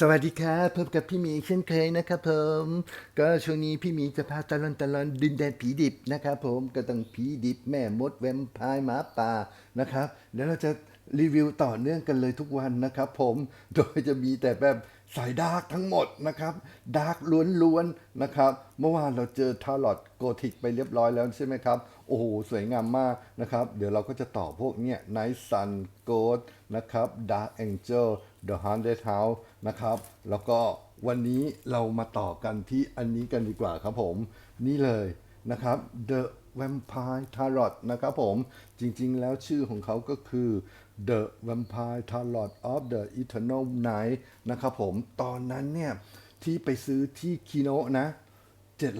สวัสดีครับพบกับพี่หมีเช่นเคยนะครับผมก็ช่วงนี้พี่หมีจะพาตลอนตลอนดินแดนผีดิบนะครับผมก็ต้องผีดิบแม่มดแวมไพร์หมาป่านะครับเดี๋ยวเราจะรีวิวต่อเนื่องกันเลยทุกวันนะครับผมโดยจะมีแต่แบบสายดาร์กทั้งหมดนะครับดาร์กล้วนๆนะครับเมื่อวานเราเจอทาร์ลอตโกธิกไปเรียบร้อยแล้วใช่ไหมครับโอ้โหสวยงามมากนะครับ เดี๋ยวเราก็จะต่อพวกเนี้ย Night Sun Ghost นะครับ Dark Angel The Haunted House นะครับ แล้วก็วันนี้เรามาต่อกันที่อันนี้กันดีกว่าครับผม นี่เลยนะครับ The Vampire Tarot นะครับผม จริงๆ แล้วชื่อของเขาก็คือ The Vampire Tarot of the Eternal Night นะครับผม ตอนนั้นเนี่ย ที่ไปซื้อที่คีโนะนะ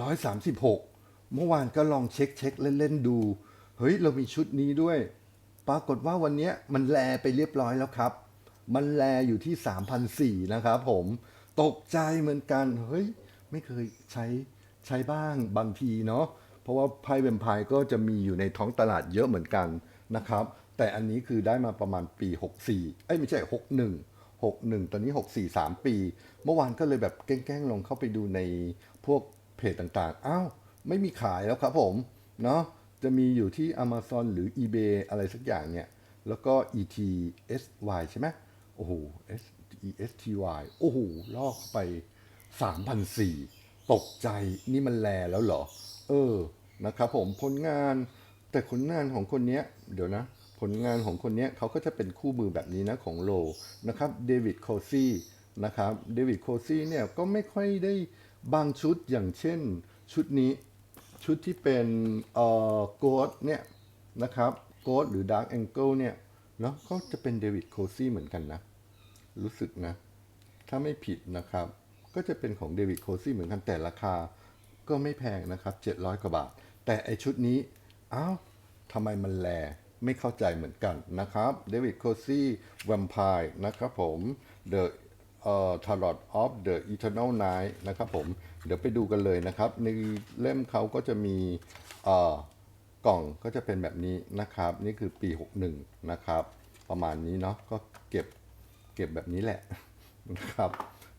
736 เมื่อวานก็ลองเช็คเช็คเล่น ๆ ดู เฮ้ย เรามีชุดนี้ด้วย ปรากฏว่าวันนี้มันแลไปเรียบร้อยแล้วครับ มันแลอยู่ที่ 3,004นะครับผมตกใจเหมือนกัน เฮ้ย ไม่เคยใช้ใช้บ้างบางทีเนาะเพราะว่าไพ่เวมไพร์ก็จะมีอยู่ในท้องตลาดเยอะเหมือนกันนะครับ แต่อันนี้คือได้มาประมาณปี 64 เอ้ยไม่ใช่ 61 61 ตอนนี้ 64 3 ปี เมื่อวานก็เลยแบบแกล้งๆลงเข้าไปดูในพวกเพจต่างๆ อ้าว ไม่มีขายแล้วครับผมเนาะจะมีอยู่ที่ Amazon หรือ eBay อะไรสักอย่างเนี่ย แล้วก็ ETSY ใช่ไหม โอ้โห S ESTY โอ้โห ลอกไป3,004ตกใจนี่มันแลแล้วเหรอ เออนะครับผมผลงานแต่ผลงานของคนเนี้ย เดี๋ยวนะ ผลงานของคนเนี้ยเขาก็จะเป็นคู่มือแบบนี้นะของโลนะครับเดวิดโคซี่นะครับเดวิดโคซี่เนี่ยก็ไม่ค่อยได้บางชุดอย่างเช่นชุดนี้ชุดที่เป็นเอ่อโกดเนี่ยนะครับโกดหรือดาร์กแองเกิลเนี่ย เนาะก็จะเป็นเดวิดโคซี่เหมือนกันนะ รู้สึกนะ ถ้าไม่ผิดนะครับ ก็จะเป็นของเดวิดโคซี่เหมือนกันแต่ราคา ก็ไม่แพงนะครับ 700 กว่าบาท แต่ไอชุดนี้อ้าวทำไมมันแลไม่เข้าใจเหมือนกันนะครับเดวิดโคซี่แวมไพร์นะครับผม The เอ่อ Tarot of the Eternal Night นะครับผม เดี๋ยวไปดูกันเลยนะครับ ในเล่มเขาก็จะมีเอ่อ กล่องก็จะเป็นแบบนี้นะครับ นี่คือปี 61 นะครับ ประมาณนี้เนาะก็เก็บเก็บแบบนี้แหละนะครับ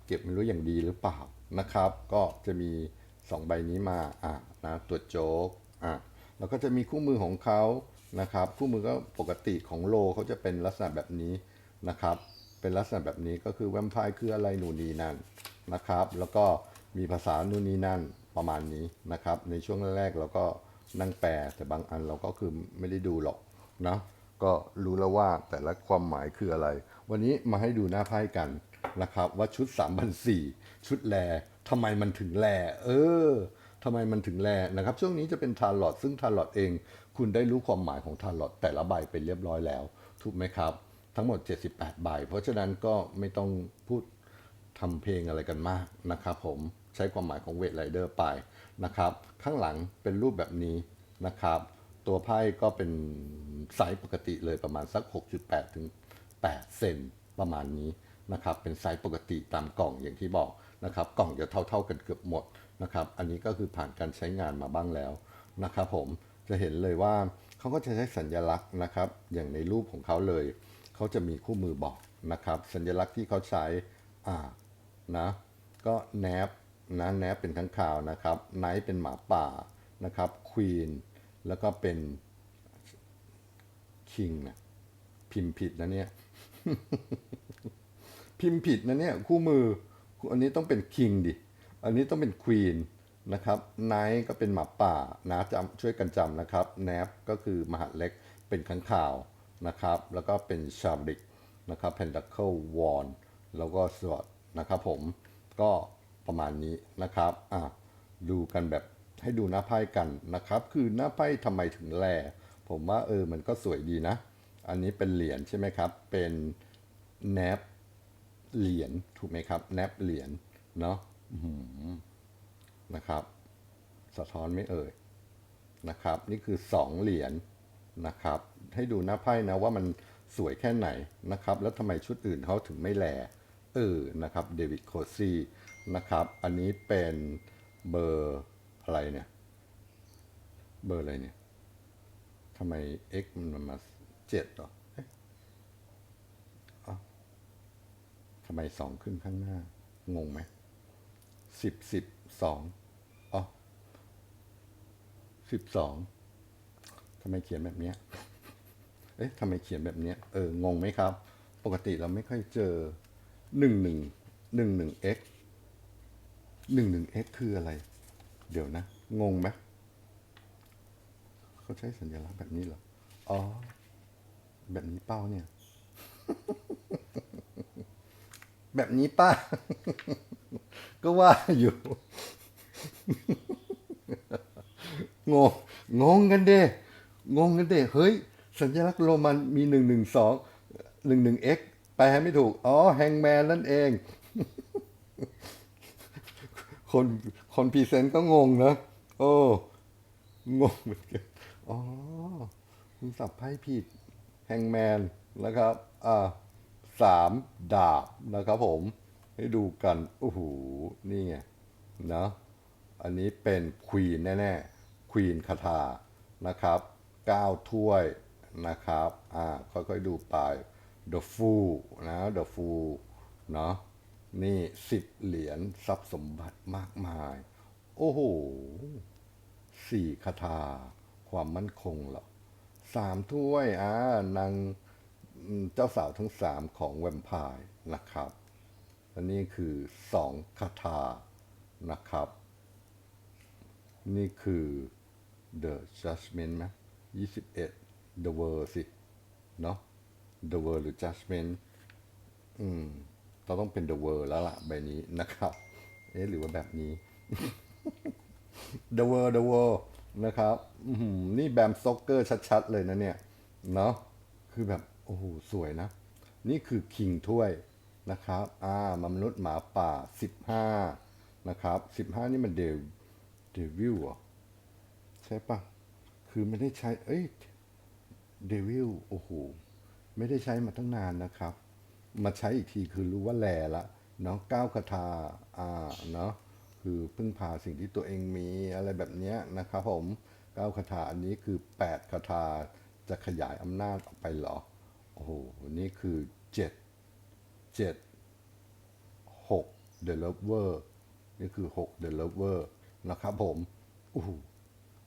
เก็บไม่รู้อย่างดีหรือเปล่านะครับ ก็จะมี 2 ใบนี้มาอะนะตัวโจ๊กอะแล้วก็จะมีคู่มือของเขานะครับ คู่มือก็ปกติของโลเขาจะเป็นลักษณะแบบนี้นะครับ เป็นลักษณะแบบนี้ก็คือแวมไพร์คืออะไรหนูนนีนั่นนะครับ แล้วก็มีภาษานู่นนี่นั่นประมาณนี้นะครับ ในช่วงแรกๆเราก็ นั่งแปลแต่บางอันเราก็คือไม่ได้ดูหรอกนะก็รู้แล้วว่าแต่ละความหมายคืออะไร วันนี้มาให้ดูหน้าไพ่กันนะครับ ว่าชุด3 0 0ชุดแลทำไมมันถึงแล เออทำไมมันถึงแลนะครับ ช่วงนี้จะเป็นทาร์ลอตซึ่งทาร์ลอตเอง คุณได้รู้ความหมายของทาร์ลอตแต่ละใบไปเรียบร้อยแล้ว ถูกไหมครับ ทั้งหมด 78 ใบ เพราะฉะนั้นก็ไม่ต้องพูดทำเพลงอะไรกันมากนะครับผม ใช้ความหมายของเวทไรเดอร์ไปนะครับ ข้างหลังเป็นรูปแบบนี้นะครับ ตัวไพ่ก็เป็นไซส์ปกติเลยประมาณสัก 6.8 ถึง 8 เซนประมาณนี้นะครับ เป็นไซส์ปกติตามกล่องอย่างที่บอกนะครับ กล่องจะเท่าๆกันเกือบหมดนะครับ อันนี้ก็คือผ่านการใช้งานมาบ้างแล้วนะครับผมจะเห็นเลยว่าเขาก็จะใช้สัญลักษณ์นะครับ อย่างในรูปของเขาเลย เขาจะมีคู่มือบอกนะครับ สัญลักษณ์ที่เขาใช้อ่านะก็แนบ นะแนบเป็นข้างข่าวนะครับไนท์เป็นหมาป่านะครับควีนแล้วก็เป็นคิงนะพิมพ์ผิดนะเนี่ยพิมพ์ผิดนะเนี่ยคู่มืออันนี้ต้องเป็นคิงดิอันนี้ต้องเป็นควีนนะครับไนท์ก็เป็นหมาป่านะจำช่วยกันจำนะครับแนบก็คือมหาเล็กเป็นข้างข่าวนะครับแล้วก็เป็นชาบริกนะครับเพนดัคเคิลวอนแล้วก็สวอตนะครับผมก็ ประมาณนี้นะครับอะดูกันแบบให้ดูหน้าไพ่กันนะครับ คือหน้าไพ่ทำไมถึงแลผมว่าเออมันก็สวยดีนะ อันนี้เป็นเหรียญใช่ไหมครับ เป็นแนบเหรียญถูกไหมครับ แนบเหรียญเนาะนะครับ สะท้อนไม่เอ่ยนะครับ นี่คือ2เหรียญนะครับ ให้ดูหน้าไพ่นะว่ามันสวยแค่ไหนนะครับ แล้วทำไมชุดอื่นเขาถึงไม่แลเออนะครับเดวิดโคซี่ นะครับ อันนี้เป็นเบอร์อะไรเนี่ย เบอร์อะไรเนี่ยทำไม x มันมาเจ็ดเหรอเอ๊ะทำไมสองขึ้นข้างหน้า งงไหมสิบสิบสองอ๋อสิบสองทำไมเขียนแบบเนี้ย เอ๊ะทำไมเขียนแบบเนี้ย เออ งงไหมครับ ปกติเราไม่ค่อยเจอหนึ่งหนึ่งหนึ่งหนึ่ง x หนึ่งหนึ่ง x คืออะไร เดี๋ยวนะ งงไหมเขาใช้สัญลักษณ์แบบนี้เหรอ อ๋อ แบบนี้เป้าเนี่ย แบบนี้ป้า ก็ว่าอยู่ งง งงกันเด้งงกันเด้เฮ้ย สัญลักษณ์โรมันมีหนึ่งหนึ่งสองหนึ่งหนึ่ง x แปลไม่ถูก อ๋อ แฮงแมนนั่นเอง คนคนพรีเซนต์ก็งงนะโอ้งงเหมือนกันอ๋อคุณสับไพ่ผิดแฮงแมนนะครับ อ่าสามดาบนะครับผม ให้ดูกันโอ้โหนี่ไงนะอันนี้เป็นควีนแน่ๆควีนคาถานะครับเก้าถ้วยนะครับ อ่า ค่อยๆดูไป The Fool นะ The Fool เนาะ นี่สิบเหรียญทรัพย์สมบัติมากมาย โอ้โหสี่คาถา ความมั่นคงเหรอสามถ้วยอ่านางเจ้าสาวทั้งสามของแวมพร์นะครับอันนี้คือสองคาถานะครับ นี่คือ The Judgment ไหมยี่สิบเอ็ด The World สิ เนาะ The World หรือ Judgment อืม เราต้องเป็น The World แล้วล่ะใบนี้นะครับ เอ๊ะหรือว่าแบบนี้ The World The World นะครับนี่แบมสโต็อกเกอร์ชัดๆเลยนะเนี่ย เนาะคือแบบโอ้โหสวยนะ นี่คือคิงถ้วยนะครับอ่ามมนุษย์หมาป่า 15 นะครับ 15 นี่มันเดวเดวิลเหรอใช่ปะคือไม่ได้ใช้ เอ้ยเดวิลโอ้โห ไม่ได้ใช้มาตั้งนานนะครับ มาใช้อีกทีคือรู้ว่าแลละเนาะก้าวคาถาอ่าเนาะคือพึ่งพาสิ่งที่ตัวเองมีอะไรแบบเนี้ยนะครับผมก้าวคาถาอันนี้คือ 8คาถาจะขยายอำนาจออกไปเหรอ โอ้โห นี่คือ 7 7 6 The Lover นี่คือ 6 The Lover นะครับผมโอ้โห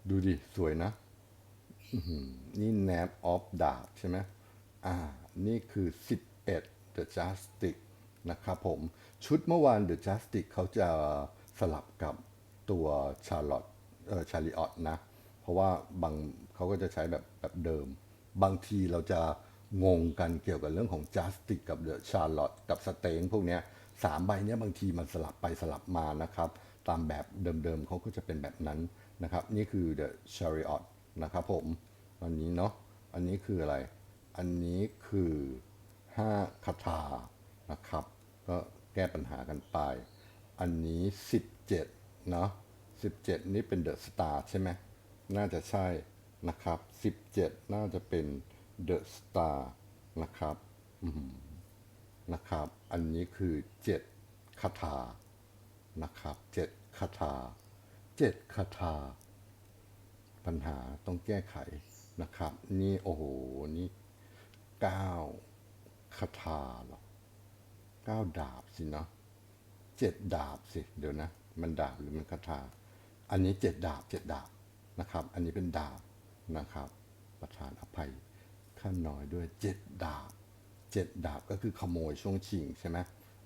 ดูดิ สวยนะอื้อหือนี่ Nap of ดาบใช่ไหมอ่า นี่คือ 11 The Justice นะครับผม ชุดเมื่อวาน The Justice เขาจะสลับกับตัวชาร์ลอตเออชาริออตนะ เพราะว่าบางเขาก็จะใช้แบบแบบเดิม บางทีเราจะงงกันเกี่ยวกับเรื่องของ Justice กับ The Charlotte กับสเตงพวกเนี้ยสามใบเนี้ยบางทีมันสลับไปสลับมานะครับ ตามแบบเดิมๆเขาก็จะเป็นแบบนั้นนะครับ นี่คือ The Chariot นะครับผม อันนี้เนาะ อันนี้คืออะไร อันนี้คือ 5คาถานะครับ ก็แก้ปัญหากันไป อันนี้ 17 เนาะ17 นี่เป็นเดอะสตาร์ใช่ไหมน่าจะใช่นะครับ 17 น่าจะเป็นเดอะสตาร์นะครับนะครับ อันนี้คือ 7คาถานะครับ 7คาถา 7คาถา ปัญหาต้องแก้ไขนะครับ นี่โอ้โห นี่เก้า คาถาหรอเก้าดาบสินะเจ็ดดาบสิ เดี๋ยวนะ มันดาบหรือมันคาถา อันนี้เจ็ดดาบเจ็ดดาบนะครับ อันนี้เป็นดาบนะครับ ประธานอภัยขั้นน้อยด้วยเจ็ดดาบเจ็ดดาบก็คือขโมยช่วงชิงใช่ไหม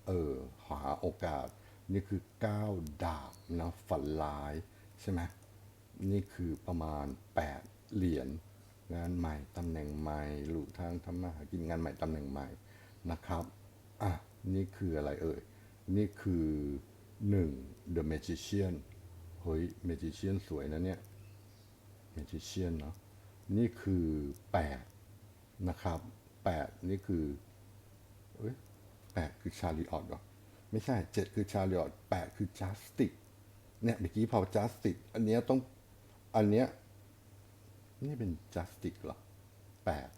เออหาโอกาส นี่คือเก้าดาบนะฝันร้ายใช่ไหมนี่คือประมาณ8เหรียญ งานใหม่ตำแหน่งใหม่หลุทางทำมาหากินงานใหม่ตำแหน่งใหม่นะครับอะนี่คืออะไรเอ่ย นี่คือ 1 The Magician เฮ้ย Magician สวยนะเนี่ย Magician เนาะนี่คือ 8 นะครับ 8 นี่คือเอ้ย8คือชาลีออตเหรอไม่ใช่ 7 คือชาลีออต8คือ Justice เนี่ยเมื่อกี้พอ justice อันเนี้ยต้องอันเนี้ย นี่เป็น justice เหรอแปด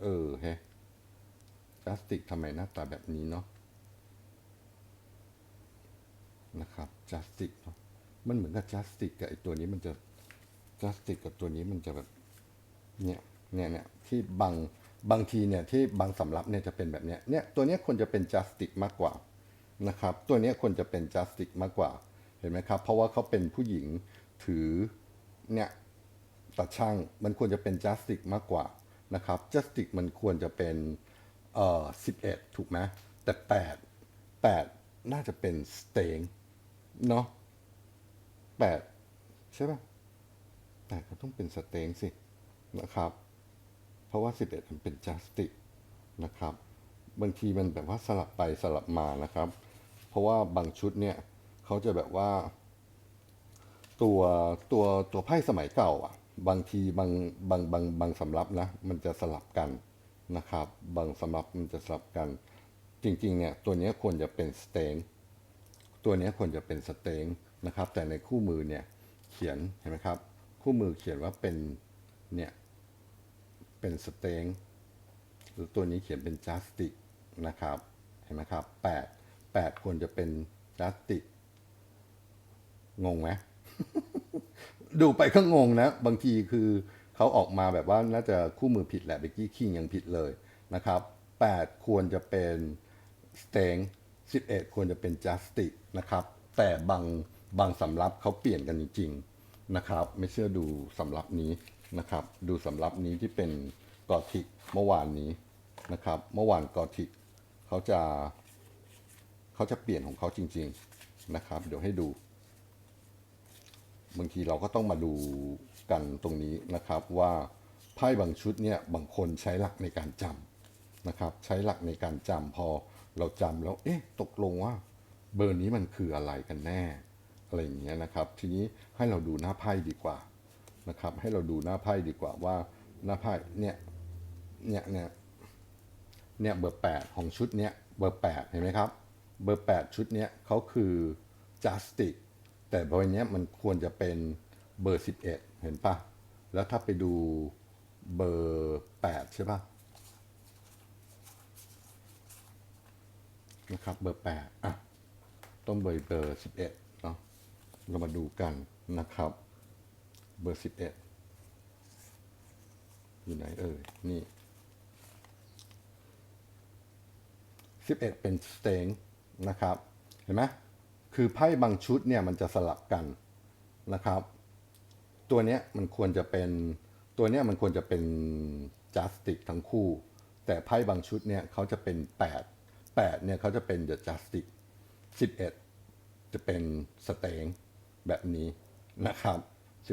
เออเฮ้ justice ทำไมหน้าตาแบบนี้เนาะนะครับ justice เนาะมันเหมือนกับ justice กับไอตัวนี้มันจะ justice กับตัวนี้มันจะแบบเนี่ยเนี่ยเนี่ยที่บังบางทีเนี่ยที่บางสำรับเนี่ยจะเป็นแบบเนี้ยเนี่ยตัวเนี้ยควรจะเป็น justice มากกว่านะครับตัวเนี้ยควรจะเป็น justice มากกว่า เห็นไหมครับ เพราะว่าเขาเป็นผู้หญิงถือเนี่ย ตัดช่างมันควรจะเป็น Justic มากกว่านะครับ Justic มันควรจะเป็นเอ่อ11 ถูกไหมแต่ 8 8 น่าจะเป็น staying เนาะ8ใช่ป่ะ8ก็ต้องเป็น staying สินะครับ เพราะว่า 11 มันเป็น Justic นะครับ บางทีมันแบบว่าสลับไปสลับมานะครับ เพราะว่าบางชุดเนี่ยเขาจะแบบว่า ตัวตัวตัวไพ่สมัยเก่าอะ บางทีบางบางบางบางสำรับนะ มันจะสลับกันนะครับ บางสำรับมันจะสลับกัน จริงๆเนี่ยตัวนี้ควรจะเป็นสเตงตัวนี้ควรจะเป็นสเตงนะครับ แต่ในคู่มือเนี่ยเขียนเห็นไหมครับ คู่มือเขียนว่าเป็นเนี่ยเป็นสเตงหรือตัวนี้เขียนเป็นจัสติกนะครับ เห็นไหมครับแปดแปดควรจะเป็นจัสติกงงไหม ดูไปก็งงนะ บางทีคือเขาออกมาแบบว่าน่าจะคู่มือผิดแหละเบกกี้คิงยังผิดเลยนะครับ 8 ควรจะเป็นสเตง11 ควรจะเป็นจัสติกนะครับ แต่บางบางสำรับเขาเปลี่ยนกันจริงๆนะครับ ไม่เชื่อดูสำรับนี้นะครับ ดูสำรับนี้ที่เป็นกอทิกเมื่อวานนี้นะครับ เมื่อวานกอทิกเขาจะเขาจะเปลี่ยนของเขาจริง ๆนะครับ เดี๋ยวให้ดู บางทีเราก็ต้องมาดูกันตรงนี้นะครับว่าไพ่บางชุดเนี่ยบางคนใช้หลักในการจำนะครับใช้หลักในการจำพอเราจำแล้วเอ๊ะตกลงว่าเบอร์นี้มันคืออะไรกันแน่อะไรอย่างเงี้ยนะครับ ทีนี้ให้เราดูหน้าไพ่ดีกว่านะครับให้เราดูหน้าไพ่ดีกว่าว่าหน้าไพ่เนี่ยเนี่ยเนี่ยเนี่ยเบอร์แปดของชุดเนี้ยเบอร์แปดเห็นไหมครับ เบอร์แปดชุดเนี้ยเขาคือ justice แต่ใบเนี้ยมันควรจะเป็นเบอร์ 11 เห็นปะแล้วถ้าไปดูเบอร์ 8 ใช่ปะนะครับเบอร์ 8 อะ ต้องเบอร์เบอร์ 11เนาะเรามาดูกันนะครับ เบอร์ 11 อยู่ไหนเอ่ย นี่ 11 เป็นสเต็งนะครับ เห็นไหม คือไพ่บางชุดเนี่ยมันจะสลับกันนะครับ ตัวเนี้ยมันควรจะเป็นตัวเนี้ยมันควรจะเป็นจัสติกทั้งคู่ แต่ไพ่บางชุดเนี่ยเขาจะเป็น 8 8เนี่ยเขาจะเป็น The Justice 11 จะเป็นสเตงแบบนี้นะครับ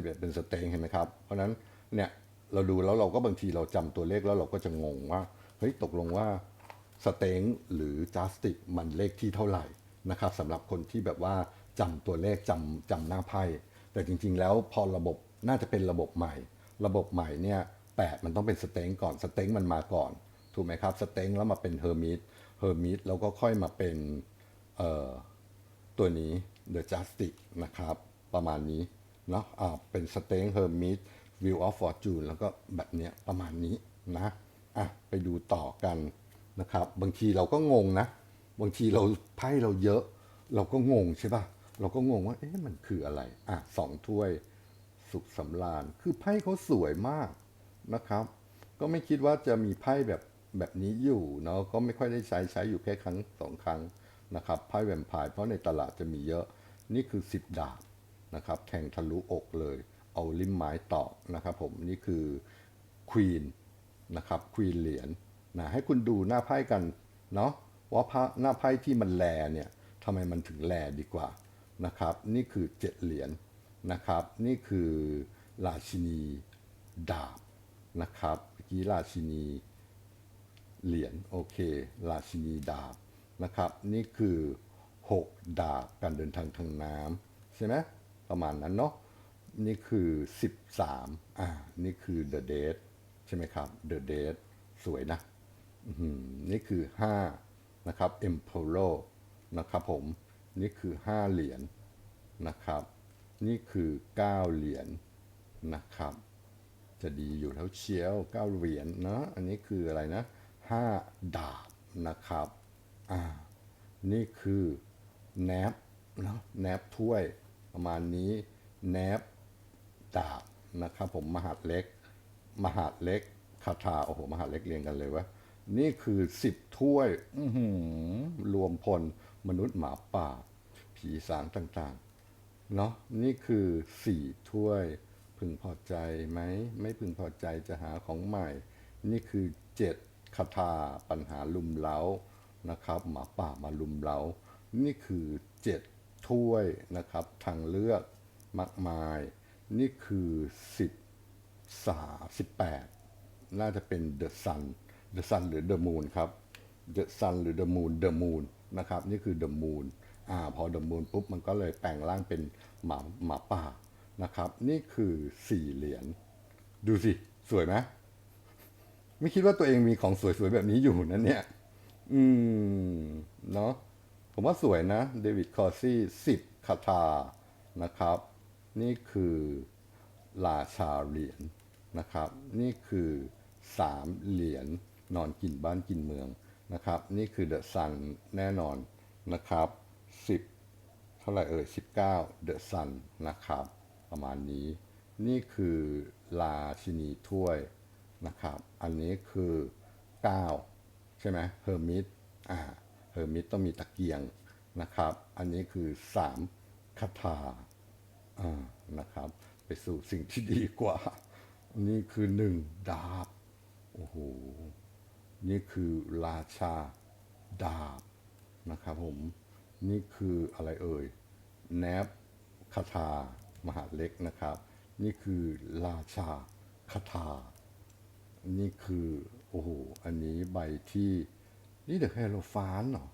11 เป็นสเตงเห็นไหมครับ เพราะนั้นเนี่ยเราดูแล้วเราก็บางทีเราจำตัวเลขแล้วเราก็จะงงว่าเฮ้ยตกลงว่าสเตงหรือจัสติกมันเลขที่เท่าไหร่ นะครับสำหรับคนที่แบบว่าจำตัวเลขจำจำหน้าไพ่แต่จริง ๆ แล้วพอระบบน่าจะเป็นระบบใหม่ ระบบใหม่เนี่ยแปดมันต้องเป็นสเต็งก่อนสเต็งมันมาก่อนถูกไหมครับสเต็งแล้วมาเป็นเฮอร์มิทเฮอร์มิทแล้วก็ค่อยมาเป็นเอ่อตัวนี้ The Justice นะครับประมาณนี้เนาะอ่าเป็น s t a n g Hermit View of Fortune แล้วก็แบบเนี้ยประมาณนี้นะอะไปดูต่อกันนะครับ บางทีเราก็งงนะ บางทีเราไพ่เราเยอะ เราก็งงใช่ปะเราก็งงว่า เอ๊ะมันคืออะไร อะสองถ้วย สุขสำราญ คือไพ่เขาสวยมากนะครับ ก็ไม่คิดว่าจะมีไพ่แบบแบบนี้อยู่เนาะก็ไม่ค่อยได้ใช้ใช้อยู่แค่ครั้งสองครั้งนะครับไพ่แวมไพร์เพราะในตลาดจะมีเยอะ นี่คือสิบดาบนะครับ แทงทะลุอกเลย เอาริมไม้ตอกนะครับ ผมนี่คือควีนนะครับควีนเหรียญนะให้คุณดูหน้าไพ่กันเนาะ ว่าพระหน้าไพ่ที่มันแลเนี่ยทำไมมันถึงแลดีกว่านะครับ นี่คือเจ็ดเหรียญนะครับ นี่คือราชินีดาบนะครับเมื่อกี้ราชินีเหรียญโอเค ราชินีดาบนะครับ นี่คือ 6 ดาบการเดินทางทางน้ำใช่ไหมประมาณนั้นเนาะนี่คือ 13 อ่า นี่คือ The Dead ใช่ไหมครับ The Dead สวยนะอื้อหือนี่คือ 5 นะครับ Emperor นะครับผมนี่คือ 5 เหรียญนะครับ นี่คือ 9 เหรียญนะครับ จะดีอยู่แล้วเชียวเก้าเหรียญเนาะอันนี้คืออะไรนะห้าดาบนะครับอ่านี่คือแนบนะแนบถ้วยประมาณนี้แนบดาบนะครับผมมหาดเล็ก มหาดเล็กคาถาโอ้โหมหาเล็กเรียงกันเลยวะ นี่คือสิบถ้วยรวมพลมนุษย์หมาป่า ผีสางต่างๆ เนาะนี่คือสี่ถ้วย พึงพอใจไหม ไม่พึงพอใจจะหาของใหม่ นี่คือเจ็ดคาถาปัญหาลุมเล้านะครับ หมาป่ามาลุมเล้า นี่คือเจ็ดถ้วยนะครับ ทางเลือกมากมาย นี่คือสิบสาสิบแปดน่าจะเป็น The Sun The Sun หรือ The Moon ครับ The Sun หรือ The Moon The Moon นะครับนี่คือ The Moon อ่าพอ The Moon ปุ๊บมันก็เลยแปลงร่างเป็นหมาหมาป่านะครับนี่คือสี่เหรียญดูสิ สวยไหมไม่คิดว่าตัวเองมีของสวยๆแบบนี้อยู่นะเนี่ย อืม เนาะผมว่าสวยนะ เดวิดคอร์ซี่สิบคาถานะครับ นี่คือราชาเหรียญนะครับ นี่คือสามเหรียญ นอนกินบ้านกินเมืองนะครับ นี่คือเดอะซันแน่นอนนะครับสิบเท่าไหร่เอ่ยสิบเก้าเดอะซันนะครับ ประมาณนี้ นี่คือราชินีถ้วยนะครับ อันนี้คือเก้าใช่ไหมเฮอร์มิตอ่าเฮอร์มิตต้องมีตะเกียงนะครับ อันนี้คือสามคาถาอ่านะครับ ไปสู่สิ่งที่ดีกว่า นี่คือหนึ่งดาบ โอ้โห นี่คือราชาดาบนะครับผม นี่คืออะไรเอ่ยแนบคาถามหาเล็กนะครับ นี่คือราชาคาถา นี่คือโอ้โห อันนี้ใบที่นี่เดอะ e ฮโ o ฟานเหรอ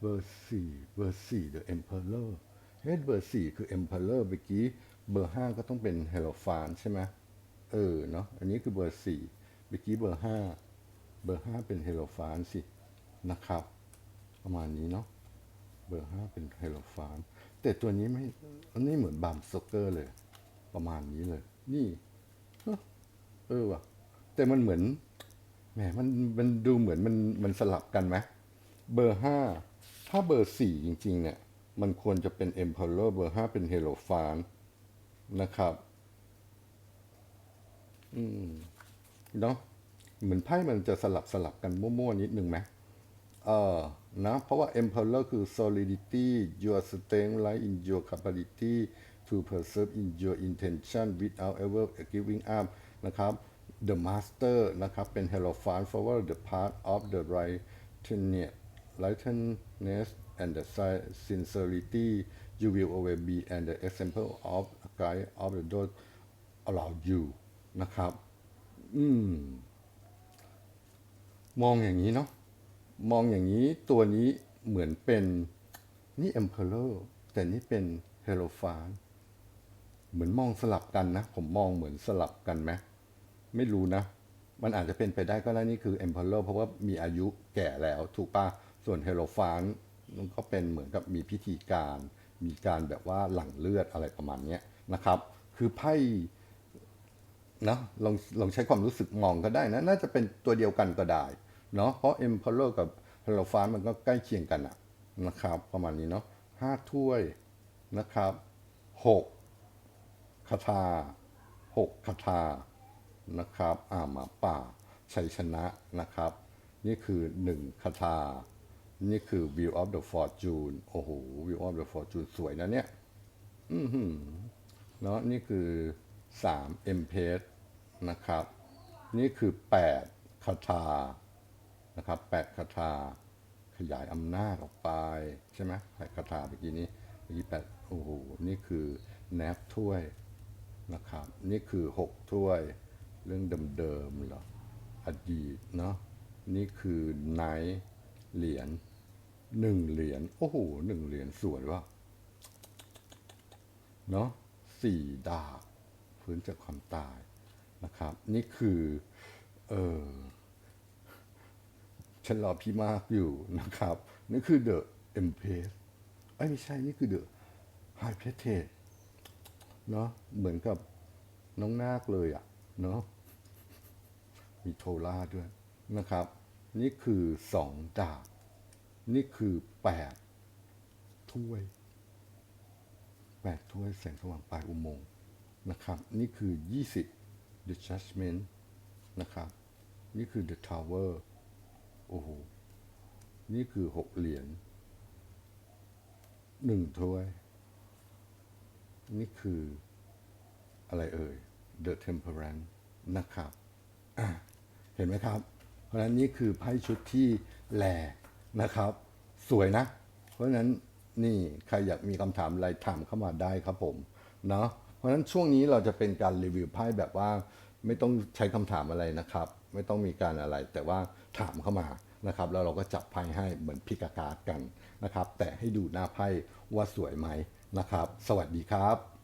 เบอร์สี่เบอร์สี่เดอะเอ็มเพอเรอร์เฮ้เบอร์สี่คือเอ็มเพอเรอร์เมื่อกี้เบอร์ห้าก็ต้องเป็นเฮโ o ฟานใช่ไหมเออเนาะอันนี้คือเบอร์สี่เมื่อกี้เบอร์ห้า เบอร์ห้าเป็นเฮโ o ฟานสินะครับ ประมาณนี้เนาะเบอร์ห้าเป็นเฮโ o ฟานแต่ตัวนี้ไม่อันนี้เหมือนบัมสเกอร์เลย ประมาณนี้เลย นี่เออว่ะ แต่มันเหมือนแหมมันมันดูเหมือนมันมันสลับกันไหมเบอร์ห้าถ้าเบอร์สี่จริง ๆ เนี่ย มันควรจะเป็น Emperor เบอร์ห้าเป็น h e r o f a n นะครับ อืม เนาะ เหมือนไพ่มันจะสลับสลับกันมั่วๆนิดนึงไหมเออนะ เพราะว่า Emperor คือ solidity your strength lies in your capability to persevere in your intention without ever giving up นะครับ The Master นะครับ เป็น Hierophant forward the path of the righteousness righteousness and the sincerity you will always be and the example of guide of the those around you นะครับ อืม มองอย่างนี้เนาะมองอย่างนี้ตัวนี้เหมือนเป็นนี่ Emperor แต่นี่เป็น h e r o p h a n เหมือนมองสลับกันนะ ผมมองเหมือนสลับกันไหมไม่รู้นะ มันอาจจะเป็นไปได้ก็ได้นี่คือ Emperor เพราะว่ามีอายุแก่แล้วถูกปะส่วน h e r o p h a n มันก็เป็นเหมือนกับมีพิธีการ มีการแบบว่าหลั่งเลือดอะไรประมาณนี้นะครับ คือไพ่นะลองลองใช้ความรู้สึกมองก็ได้นะ น่าจะเป็นตัวเดียวกันก็ได้ เนาะเพราะ Emperor กับ h e r o p h a n มันก็ใกล้เคียงกันอะนะครับ ประมาณนี้เนาะห้าถ้วยนะครับหกคาถาหกคาถานะครับอ่ามาป่าชัยชนะนะครับ นี่คือหนึ่งคาถานี่คือ View of the Fortune โอ้โห View of the Fortune สวยนะเนี่ย อือหือเนาะนี่คือ3 m p a s นะครับ นี่คือ8คาถา นะครับ8คาถาขยายอำนาจออกไปใช่ไหมแปดคาถาเมื่อกี้นี้เมื่อกี้แปดโอ้โหนี่คือแนบถ้วยนะครับนี่คือ6ถ้วย เรื่องเดิมๆหรออดีตเนาะนี่คือไนท์เหรียญหนึ่งเหรียญโอ้โหหนึ่งเหรียญสวยวะเนาะสี่ดาบฟื้นจากความตายนะครับ นี่คือ เออ ฉันรอพี่มากอยู่นะครับนี่คือเดอะเอ็มเพสไอ้ไม่ใช่ นี่คือเดอะไฮเพเทสเนาะเหมือนกับน้องนาคเลยอะ่ะเนาะมีโทล่าด้วยนะครับ นี่คือสองดาบ นี่คือแปดถ้วยแปดถ้วยแสงสว่างปลายอุโมงค์นะครับ นี่คือ 20 the judgment นะครับ นี่คือ The Tower โอ้โห นี่คือหกเหรียญหนึ่งถ้วย นี่คืออะไรเอ่ย The Temperance นะครับ เห็นไหมครับ เพราะฉะนั้นนี่คือไพ่ชุดที่แหลนะครับ สวยนะ เพราะฉะนั้นนี่ใครอยากมีคำถามอะไรถามเข้ามาได้ครับผม เนาะเพราะฉะนั้นช่วงนี้เราจะเป็นการรีวิวไพ่แบบว่า ไม่ต้องใช้คำถามอะไรนะครับ ไม่ต้องมีการอะไรแต่ว่า ถามเข้ามานะครับแล้วเราก็จับไพ่ให้เหมือนพิกาการ์ดกันนะครับ แต่ให้ดูหน้าไพ่ว่าสวยไหมนะครับ สวัสดีครับ